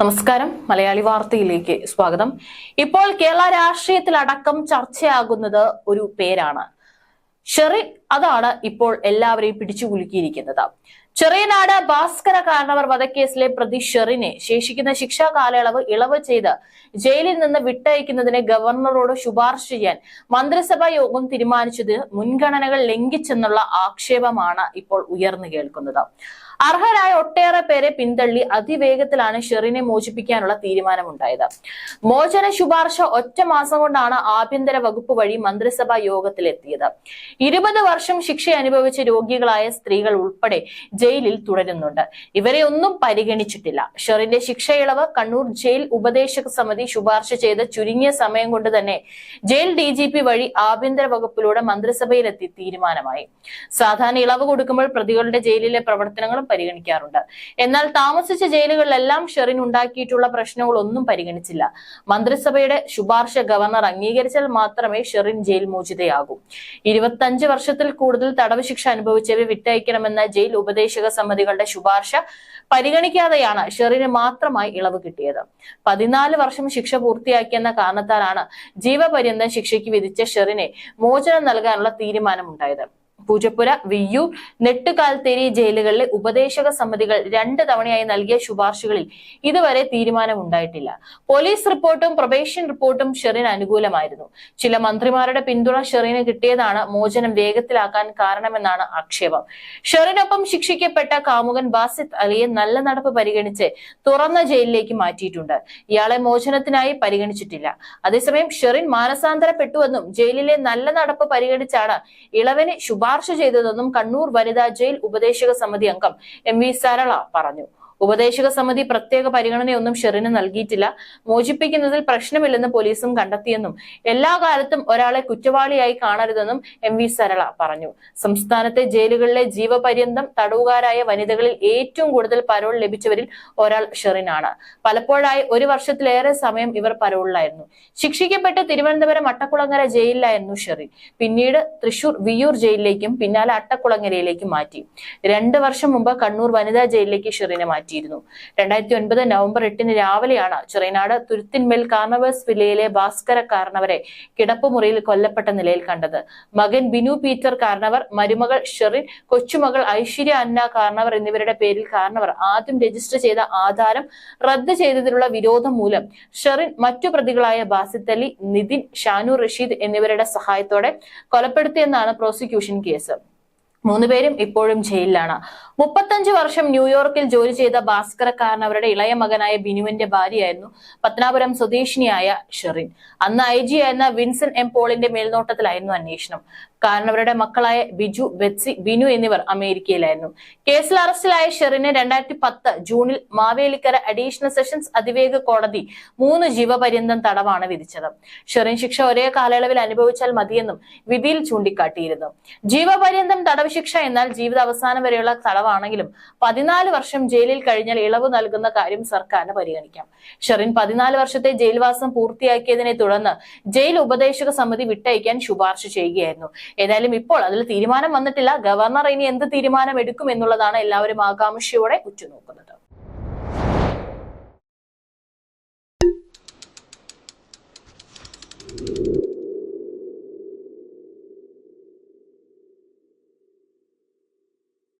നമസ്കാരം. മലയാളി വാർത്തയിലേക്ക് സ്വാഗതം. ഇപ്പോൾ കേരള രാഷ്ട്രീയത്തിലടക്കം ചർച്ചയാകുന്നത് ഒരു പേരാണ്. ഷെറിൻ അതാണ് ഇപ്പോൾ എല്ലാവരെയും പിടിച്ചു കുലുക്കിയിരിക്കുന്നത് ചെറിയനാട് ഭാസ്കര കാരണവർ വധക്കേസിലെ പ്രതി ഷെറിനെ ശേഷിക്കുന്ന ശിക്ഷാ കാലയളവ് ഇളവ് ചെയ്ത് ജയിലിൽ നിന്ന് വിട്ടയക്കുന്നതിന് ഗവർണറോട് ശുപാർശ ചെയ്യാൻ മന്ത്രിസഭാ യോഗം തീരുമാനിച്ചത് മുൻഗണനകൾ ലംഘിച്ചെന്നുള്ള ആക്ഷേപമാണ് ഇപ്പോൾ ഉയർന്നു കേൾക്കുന്നത്. അർഹരായ ഒട്ടേറെ പേരെ പിന്തള്ളി അതിവേഗത്തിലാണ് ഷെറിനെ മോചിപ്പിക്കാനുള്ള തീരുമാനമുണ്ടായത്. മോചന ശുപാർശ ഒറ്റ മാസം കൊണ്ടാണ് ആഭ്യന്തര വകുപ്പ് വഴി മന്ത്രിസഭാ യോഗത്തിലെത്തിയത്. ഇരുപത് വർഷം ശിക്ഷ അനുഭവിച്ച രോഗികളായ സ്ത്രീകൾ ഉൾപ്പെടെ ജയിലിൽ തുടരുന്നുണ്ട്. ഇവരെ ഒന്നും പരിഗണിച്ചിട്ടില്ല. ഷെറിന്റെ ശിക്ഷ ഇളവ് കണ്ണൂർ ജയിൽ ഉപദേശക സമിതി ശുപാർശ ചെയ്ത ചുരുങ്ങിയ സമയം കൊണ്ട് തന്നെ ജയിൽ ഡി ജി പി വഴി ആഭ്യന്തര വകുപ്പിലൂടെ മന്ത്രിസഭയിലെത്തി തീരുമാനമായി. സാധാരണ ഇളവ് കൊടുക്കുമ്പോൾ പ്രതികളുടെ ജയിലിലെ പ്രവർത്തനങ്ങളും പരിഗണിക്കാറുണ്ട്. എന്നാൽ താമസിച്ച ജയിലുകളിലെല്ലാം ഷെറിൻ ഉണ്ടാക്കിയിട്ടുള്ള പ്രശ്നങ്ങളൊന്നും പരിഗണിച്ചില്ല. മന്ത്രിസഭയുടെ ശുപാർശ ഗവർണർ അംഗീകരിച്ചാൽ മാത്രമേ ഷെറിൻ ജയിൽ മോചിതയാകൂ. ഇരുപത്തഞ്ച് വർഷത്തിൽ കൂടുതൽ തടവ് ശിക്ഷ അനുഭവിച്ചവരെ വിട്ടയക്കണമെന്ന ജയിൽ ഉപദേശക സമിതികളുടെ ശുപാർശ പരിഗണിക്കാതെയാണ് ഷെറിന് മാത്രമായി ഇളവ് കിട്ടിയത്. പതിനാല് വർഷം ശിക്ഷ പൂർത്തിയാക്കിയെന്ന കാരണത്താലാണ് ജീവപര്യന്തം ശിക്ഷയ്ക്ക് വിധിച്ച ഷെറിനെ മോചനം നൽകാനുള്ള തീരുമാനമുണ്ടായത്. പൂജപ്പുര വിയ്യൂർ നെട്ടുകാൽത്തേരി ജയിലുകളിലെ ഉപദേശക സമിതികൾ രണ്ട് തവണയായി നൽകിയ ശുപാർശകളിൽ ഇതുവരെ തീരുമാനമുണ്ടായിട്ടില്ല. പോലീസ് റിപ്പോർട്ടും പ്രൊബേഷൻ റിപ്പോർട്ടും ഷെറിന് അനുകൂലമായിരുന്നു. ചില മന്ത്രിമാരുടെ പിന്തുണ ഷെറിന് കിട്ടിയതാണ് മോചനം വേഗത്തിലാക്കാൻ കാരണമെന്നാണ് ആക്ഷേപം. ഷെറിനൊപ്പം ശിക്ഷിക്കപ്പെട്ട കാമുകൻ ബാസിത് അലിയെ നല്ല നടപ്പ് പരിഗണിച്ച് തുറന്ന ജയിലിലേക്ക് മാറ്റിയിട്ടുണ്ട്. ഇയാളെ മോചനത്തിനായി പരിഗണിച്ചിട്ടില്ല. അതേസമയം ഷെറിൻ മാനസാന്തരപ്പെട്ടുവെന്നും ജയിലിലെ നല്ല നടപ്പ് പരിഗണിച്ചാണ് ഇളവിന് ശുപാർശ ചെയ്തതെന്നും കണ്ണൂർ വനിതാ ജയിൽ ഉപദേശക സമിതി അംഗം എം വി സരള പറഞ്ഞു ഉപദേശക സമിതി പ്രത്യേക പരിഗണനയൊന്നും ഷെറിന് നൽകിയിട്ടില്ല. മോചിപ്പിക്കുന്നതിൽ പ്രശ്നമില്ലെന്ന് പോലീസും കണ്ടെത്തിയെന്നും എല്ലാ കാലത്തും ഒരാളെ കുറ്റവാളിയായി കാണരുതെന്നും എം വി സരള പറഞ്ഞു. സംസ്ഥാനത്തെ ജയിലുകളിലെ ജീവപര്യന്തം തടവുകാരായ വനിതകളിൽ ഏറ്റവും കൂടുതൽ പരോൾ ലഭിച്ചവരിൽ ഒരാൾ ഷെറിനാണ്. പലപ്പോഴായി ഒരു വർഷത്തിലേറെ സമയം ഇവർ പരോളിലായിരുന്നു. ശിക്ഷിക്കപ്പെട്ട് തിരുവനന്തപുരം അട്ടക്കുളങ്ങര ജയിലിലായിരുന്നു ഷെറിൻ പിന്നീട് തൃശൂർ വിയൂർ ജയിലിലേക്കും പിന്നാലെ അട്ടക്കുളങ്ങരയിലേക്കും മാറ്റി. രണ്ട് വർഷം മുമ്പ് കണ്ണൂർ വനിതാ ജയിലിലേക്ക് ഷെറിനെ മാറ്റിയിരുന്നു. രണ്ടായിരത്തി ഒൻപത് നവംബർ എട്ടിന് രാവിലെയാണ് ചിറയനാട് തുരുത്തിന്മേൽ കാർണവേഴ്സ് വില്ലയിലെ ഭാസ്കര കാർണവരെ കിടപ്പുമുറിയിൽ കൊല്ലപ്പെട്ട നിലയിൽ കണ്ടത്. മകൻ ബിനു പീറ്റർ കാർണവർ മരുമകൾ ഷെറിൻ കൊച്ചുമകൾ ഐശ്വര്യ അന്ന കാർണവർ എന്നിവരുടെ പേരിൽ കാർണവർ ആദ്യം രജിസ്റ്റർ ചെയ്ത ആധാരം റദ്ദ് ചെയ്തതിലുള്ള വിരോധം മൂലം ഷെറിൻ മറ്റു പ്രതികളായ ബാസിത്ത് അലി നിതിൻ ഷാനു റഷീദ് എന്നിവരുടെ സഹായത്തോടെ കൊലപ്പെടുത്തിയെന്നാണ് പ്രോസിക്യൂഷൻ കേസ്. മൂന്നുപേരും ഇപ്പോഴും ജയിലിലാണ്. മുപ്പത്തഞ്ച് വർഷം ന്യൂയോർക്കിൽ ജോലി ചെയ്ത ഭാസ്കരക്കാരൻ അവരുടെ ഇളയ മകനായ ബിനുവിന്റെ ഭാര്യയായിരുന്നു പത്നാപുരം സ്വദേശിനിയായ ഷെറിൻ. അന്ന് ഐ ജി ആയിരുന്ന വിൻസൻ എം പോളിന്റെ മേൽനോട്ടത്തിലായിരുന്നു അന്വേഷണം. കാരണവരുടെ മക്കളായ ബിജു ബെറ്റ്സി ബിനു എന്നിവർ അമേരിക്കയിലായിരുന്നു. കേസിൽ അറസ്റ്റിലായ ഷെറിനെ രണ്ടായിരത്തി പത്ത് ജൂണിൽ മാവേലിക്കര അഡീഷണൽ സെഷൻസ് അതിവേഗ കോടതി മൂന്ന് ജീവപര്യന്തം തടവാണ് വിധിച്ചത്. ഷെറിൻ ശിക്ഷ ഒരേ കാലയളവിൽ അനുഭവിച്ചാൽ മതിയെന്നും വിധിയിൽ ചൂണ്ടിക്കാട്ടിയിരുന്നു. ജീവപര്യന്തം തടവ് ശിക്ഷ എന്നാൽ ജീവിത അവസാനം വരെയുള്ള തടവാണെങ്കിലും പതിനാല് വർഷം ജയിലിൽ കഴിഞ്ഞാൽ ഇളവ് നൽകുന്ന കാര്യം സർക്കാരിന് പരിഗണിക്കാം. ഷെറിൻ പതിനാല് വർഷത്തെ ജയിൽവാസം പൂർത്തിയാക്കിയതിനെ തുടർന്ന് ജയിൽ ഉപദേശക സമിതി വിട്ടയക്കാൻ ശുപാർശ ചെയ്യുകയായിരുന്നു. ഏതായാലും ഇപ്പോൾ അതിൽ തീരുമാനം വന്നിട്ടില്ല. ഗവർണർ ഇനി എന്ത് തീരുമാനം എടുക്കും എന്നുള്ളതാണ് എല്ലാവരും ആകാംക്ഷയോടെ ഉറ്റുനോക്കുന്നത്.